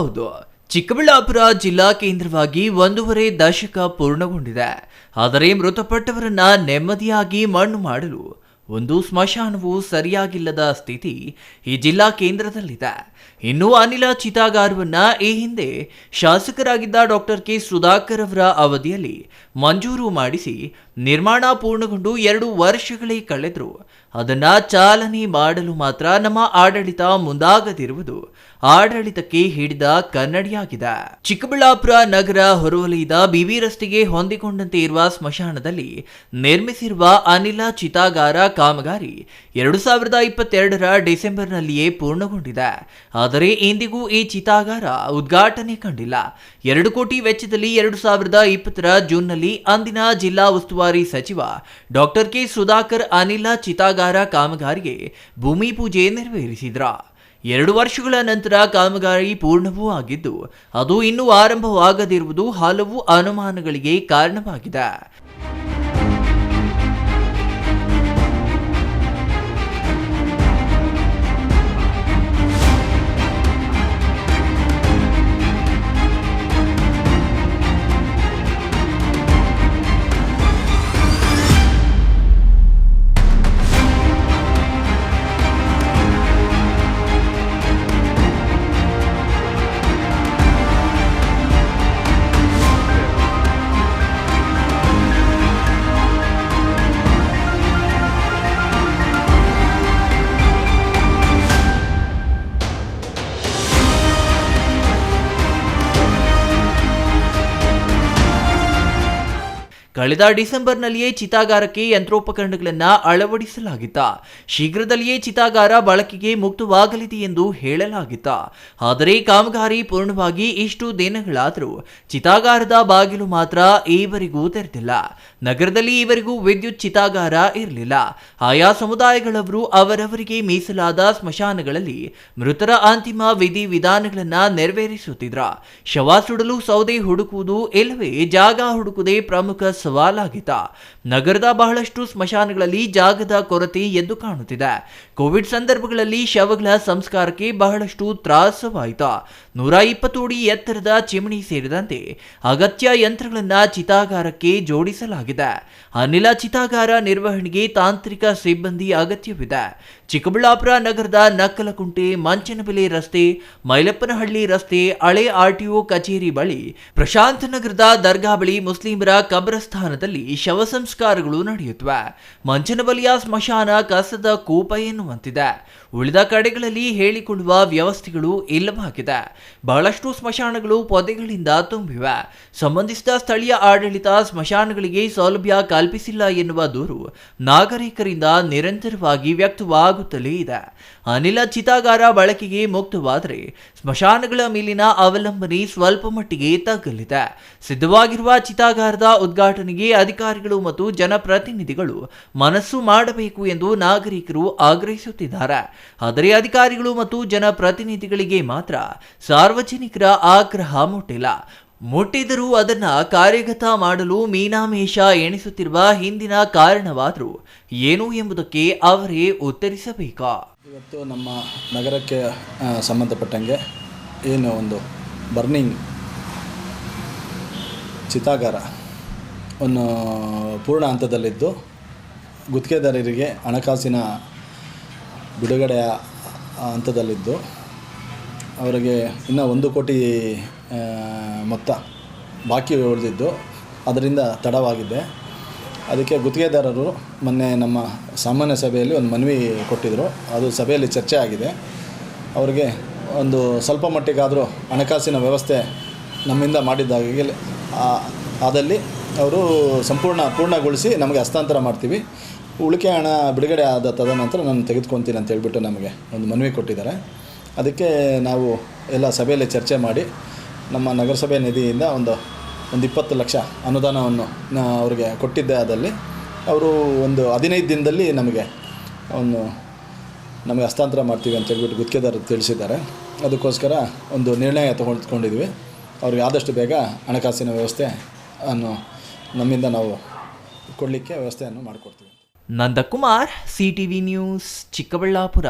ಹೌದು. ಚಿಕ್ಕಬಳ್ಳಾಪುರ ಜಿಲ್ಲಾ ಕೇಂದ್ರವಾಗಿ ಒಂದೂವರೆ ದಶಕ ಪೂರ್ಣಗೊಂಡಿದೆ. ಆದರೆ ಮೃತಪಟ್ಟವರನ್ನ ನೆಮ್ಮದಿಯಾಗಿ ಮಣ್ಣು ಮಾಡಲು ಒಂದು ಸ್ಮಶಾನವು ಸರಿಯಾಗಿಲ್ಲದ ಸ್ಥಿತಿ ಈ ಜಿಲ್ಲಾ ಕೇಂದ್ರದಲ್ಲಿದೆ. ಇನ್ನು ಅನಿಲ ಚಿತಾಗಾರವನ್ನ ಈ ಹಿಂದೆ ಶಾಸಕರಾಗಿದ್ದ ಡಾಕ್ಟರ್ ಕೆ. ಸುಧಾಕರ್ ಅವರ ಅವಧಿಯಲ್ಲಿ ಮಂಜೂರು ಮಾಡಿಸಿ ನಿರ್ಮಾಣ ಪೂರ್ಣಗೊಂಡು ಎರಡು ವರ್ಷಗಳೇ ಕಳೆದ್ರು ಅದನ್ನ ಚಾಲನೆ ಮಾಡಲು ಮಾತ್ರ ನಮ್ಮ ಆಡಳಿತ ಮುಂದಾಗದಿರುವುದು ಆಡಳಿತಕ್ಕೆ ಹಿಡಿದ ಕನ್ನಡಿಯಾಗಿದೆ. ಚಿಕ್ಕಬಳ್ಳಾಪುರ ನಗರ ಹೊರವಲಯದ ಬಿವಿ ರಸ್ತೆಗೆ ಹೊಂದಿಕೊಂಡಂತೆ ಇರುವ ಸ್ಮಶಾನದಲ್ಲಿ ನಿರ್ಮಿಸಿರುವ ಅನಿಲ ಚಿತಾಗಾರ ಕಾಮಗಾರಿ ಎರಡು ಸಾವಿರದ ಇಪ್ಪತ್ತೆರಡರ ಡಿಸೆಂಬರ್ನಲ್ಲಿಯೇ ಪೂರ್ಣಗೊಂಡಿದೆ. ಆದರೆ ಇಂದಿಗೂ ಈ ಚಿತಾಗಾರ ಉದ್ಘಾಟನೆ ಕಂಡಿಲ್ಲ. ಎರಡು ಕೋಟಿ ವೆಚ್ಚದಲ್ಲಿ ಎರಡು ಸಾವಿರದ ಇಪ್ಪತ್ತರ ಜೂನ್ನಲ್ಲಿ ಅಂದಿನ ಜಿಲ್ಲಾ ಉಸ್ತುವಾರಿ ಸಚಿವ ಡಾಕ್ಟರ್ ಕೆ ಸುಧಾಕರ್ ಅನಿಲ ಚಿತಾಗಾರ ಕಾಮಗಾರಿಗೆ ಭೂಮಿ ಪೂಜೆ ನೆರವೇರಿಸಿದ್ರ. ಎರಡು ವರ್ಷಗಳ ನಂತರ ಕಾಮಗಾರಿ ಪೂರ್ಣವೂ ಆಗಿದ್ದು ಅದು ಇನ್ನೂ ಆರಂಭವಾಗದಿರುವುದು ಹಲವು ಅನುಮಾನಗಳಿಗೆ ಕಾರಣವಾಗಿದೆ. ಕಳೆದ ಡಿಸೆಂಬರ್ನಲ್ಲಿಯೇ ಚಿತಾಗಾರಕ್ಕೆ ಯಂತ್ರೋಪಕರಣಗಳನ್ನು ಅಳವಡಿಸಲಾಗಿತ್ತ. ಶೀಘ್ರದಲ್ಲಿಯೇ ಚಿತಾಗಾರ ಬಳಕೆಗೆ ಮುಕ್ತವಾಗಲಿದೆ ಎಂದು ಹೇಳಲಾಗಿತ್ತ. ಆದರೆ ಕಾಮಗಾರಿ ಪೂರ್ಣವಾಗಿ ಇಷ್ಟು ದಿನಗಳಾದರೂ ಚಿತಾಗಾರದ ಬಾಗಿಲು ಮಾತ್ರ ಈವರೆಗೂ ತೆರೆದಿಲ್ಲ. ನಗರದಲ್ಲಿ ಈವರೆಗೂ ವಿದ್ಯುತ್ ಚಿತಾಗಾರ ಇರಲಿಲ್ಲ. ಆಯಾ ಸಮುದಾಯಗಳವರು ಅವರವರಿಗೆ ಮೀಸಲಾದ ಸ್ಮಶಾನಗಳಲ್ಲಿ ಮೃತರ ಅಂತಿಮ ವಿಧಿ ವಿಧಾನಗಳನ್ನು ನೆರವೇರಿಸುತ್ತಿದ್ರ. ಶವ ಸುಡಲು ಸೌದೆ ಹುಡುಕುವುದು ಇಲ್ಲವೇ ಜಾಗ ಹುಡುಕುವುದೇ ಪ್ರಮುಖ ಸವಾಲಾಗಿತ್ತ ನಗರದ ಬಹಳಷ್ಟು ಸ್ಮಶಾನಗಳಲ್ಲಿ ಜಾಗದ ಕೊರತೆ ಎದ್ದು ಕಾಣುತ್ತಿದೆ. ಕೋವಿಡ್ ಸಂದರ್ಭಗಳಲ್ಲಿ ಶವಗಳ ಸಂಸ್ಕಾರಕ್ಕೆ ಬಹಳಷ್ಟು ತ್ರಾಸವಾಯಿತು. ನೂರ ಇಪ್ಪತ್ತು ಅಡಿ ಎತ್ತರದ ಚಿಮಣಿ ಸೇರಿದಂತೆ ಅಗತ್ಯ ಯಂತ್ರಗಳನ್ನು ಚಿತಾಗಾರಕ್ಕೆ ಜೋಡಿಸಲಾಗಿದೆ. ಅನಿಲ ಚಿತಾಗಾರ ನಿರ್ವಹಣೆಗೆ ತಾಂತ್ರಿಕ ಸಿಬ್ಬಂದಿ ಅಗತ್ಯವಿದೆ. ಚಿಕ್ಕಬಳ್ಳಾಪುರ ನಗರದ ನಕ್ಕಲಕುಂಟೆ ಮಂಚನಬೆಲೆ ರಸ್ತೆ, ಮೈಲಪ್ಪನಹಳ್ಳಿ ರಸ್ತೆ ಹಳೆ ಆರ್ಟಿಒ ಕಚೇರಿ ಬಳಿ ಪ್ರಶಾಂತ ನಗರದ ದರ್ಗಾ ಬಳಿ ಮುಸ್ಲಿಮರ ಕಬ್ರಸ್ಥಾನದಲ್ಲಿ ಶವ ಸಂಸ್ಕಾರಗಳು ನಡೆಯುತ್ತವೆ. ಮಂಚನಬಲಿಯ ಸ್ಮಶಾನ ಕಸದ ಕೂಪ ಎನ್ನುವಂತಿದೆ. ಉಳಿದ ಕಡೆಗಳಲ್ಲಿ ಹೇಳಿಕೊಳ್ಳುವ ವ್ಯವಸ್ಥೆಗಳು ಇಲ್ಲವಾಗಿದೆ. ಬಹಳಷ್ಟು ಸ್ಮಶಾನಗಳು ಪೊದೆಗಳಿಂದ ತುಂಬಿವೆ. ಸಂಬಂಧಿಸಿದ ಸ್ಥಳೀಯ ಆಡಳಿತ ಸ್ಮಶಾನಗಳಿಗೆ ಸೌಲಭ್ಯ ಕಲ್ಪಿಸಿಲ್ಲ ಎನ್ನುವ ದೂರು ನಾಗರಿಕರಿಂದ ನಿರಂತರವಾಗಿ ವ್ಯಕ್ತವಾಗುತ್ತಲೇ ಇದೆ. ಅನಿಲ ಚಿತಾಗಾರ ಬಳಕೆಗೆ ಮುಕ್ತವಾದರೆ ಸ್ಮಶಾನಗಳ ಮೇಲಿನ ಅವಲಂಬನೆ ಸ್ವಲ್ಪ ಮಟ್ಟಿಗೆ ತಗ್ಗಲಿದೆ. ಸಿದ್ಧವಾಗಿರುವ ಚಿತಾಗಾರದ ಉದ್ಘಾಟನೆಗೆ ಅಧಿಕಾರಿಗಳು ಮತ್ತು ಜನಪ್ರತಿನಿಧಿಗಳು ಮನಸ್ಸು ಮಾಡಬೇಕು ಎಂದು ನಾಗರಿಕರು ಆಗ್ರಹಿಸುತ್ತಿದ್ದಾರೆ. ಆದರೆ ಅಧಿಕಾರಿಗಳು ಮತ್ತು ಜನಪ್ರತಿನಿಧಿಗಳಿಗೆ ಮಾತ್ರ ಸಾರ್ವಜನಿಕರ ಆಗ್ರಹ ಮುಟ್ಟಿಲ್ಲ. ಮುಟ್ಟಿದರೂ ಅದನ್ನ ಕಾರ್ಯಗತ ಮಾಡಲು ಮೀನಾಮೇಷ ಎಣಿಸುತ್ತಿರುವ ಹಿಂದಿನ ಕಾರಣವಾದರೂ ಏನು ಎಂಬುದಕ್ಕೆ ಅವರೇ ಉತ್ತರಿಸಬೇಕಾ. ಇವತ್ತು ನಮ್ಮ ನಗರಕ್ಕೆ ಸಂಬಂಧಪಟ್ಟಂಗೆ ಏನು ಒಂದು ಬರ್ನಿಂಗ್ ಚಿತಾಗಾರ ಒಂದು ಪೂರ್ಣ ಹಂತದಲ್ಲಿದ್ದು ಗುತ್ತಿಗೆದಾರರಿಗೆ ಹಣಕಾಸಿನ ಬಿಡುಗಡೆಯ ಹಂತದಲ್ಲಿದ್ದು ಅವರಿಗೆ ಇನ್ನೂ ಒಂದು ಕೋಟಿ ಮೊತ್ತ ಬಾಕಿ ಉಳಿದಿದ್ದು, ಅದರಿಂದ ತಡವಾಗಿದೆ. ಅದಕ್ಕೆ ಗುತ್ತಿಗೆದಾರರು ಮೊನ್ನೆ ನಮ್ಮ ಸಾಮಾನ್ಯ ಸಭೆಯಲ್ಲಿ ಒಂದು ಮನವಿ ಕೊಟ್ಟಿದ್ದರು ಅದು ಸಭೆಯಲ್ಲಿ ಚರ್ಚೆ ಆಗಿದೆ. ಅವರಿಗೆ ಒಂದು ಸ್ವಲ್ಪ ಮಟ್ಟಿಗಾದರೂ ಹಣಕಾಸಿನ ವ್ಯವಸ್ಥೆ ನಮ್ಮಿಂದ ಮಾಡಿದ್ದಾಗಿ ಆ- ಆದಲ್ಲಿ ಅವರು ಸಂಪೂರ್ಣ ಪೂರ್ಣಗೊಳಿಸಿ ನಮಗೆ ಹಸ್ತಾಂತರ ಮಾಡ್ತೀವಿ. ಉಳಿಕೆ ಹಣ ಬಿಡುಗಡೆ ಆದ ತದನಂತರ ನಾನು ತೆಗೆದುಕೊತೀನಿ ಅಂತ ಹೇಳಿಬಿಟ್ಟು ನಮಗೆ ಒಂದು ಮನವಿ ಕೊಟ್ಟಿದ್ದಾರೆ. ಅದಕ್ಕೆ ನಾವು ಎಲ್ಲ ಸಭೆಯಲ್ಲಿ ಚರ್ಚೆ ಮಾಡಿ ನಮ್ಮ ನಗರಸಭೆ ನಿಧಿಯಿಂದ ಒಂದು ಒಂದು ಇಪ್ಪತ್ತು ಲಕ್ಷ ಅನುದಾನವನ್ನು ಅವರಿಗೆ ಕೊಟ್ಟಿದ್ದೆ ಅದಲ್ಲಿ ಅವರು ಒಂದು ಹದಿನೈದು ದಿನದಲ್ಲಿ ನಮಗೆ ಒಂದು, ನಮಗೆ ಹಸ್ತಾಂತರ ಮಾಡ್ತೀವಿ ಅಂತ ಹೇಳ್ಬಿಟ್ಟು ಗುತ್ತಿಗೆದಾರರು ತಿಳಿಸಿದ್ದಾರೆ. ಅದಕ್ಕೋಸ್ಕರ ಒಂದು ನಿರ್ಣಯ ತೊಗೊಂಡ್ಕೊಂಡಿದ್ವಿ ಅವ್ರಿಗೆ ಆದಷ್ಟು ಬೇಗ ಹಣಕಾಸಿನ ವ್ಯವಸ್ಥೆ ಅನ್ನು ನಮ್ಮಿಂದ ನಾವು ಕೊಡಲಿಕ್ಕೆ ವ್ಯವಸ್ಥೆಯನ್ನು ಮಾಡಿಕೊಡ್ತೀವಿ Nandakumar C TV news Chikkaballapur.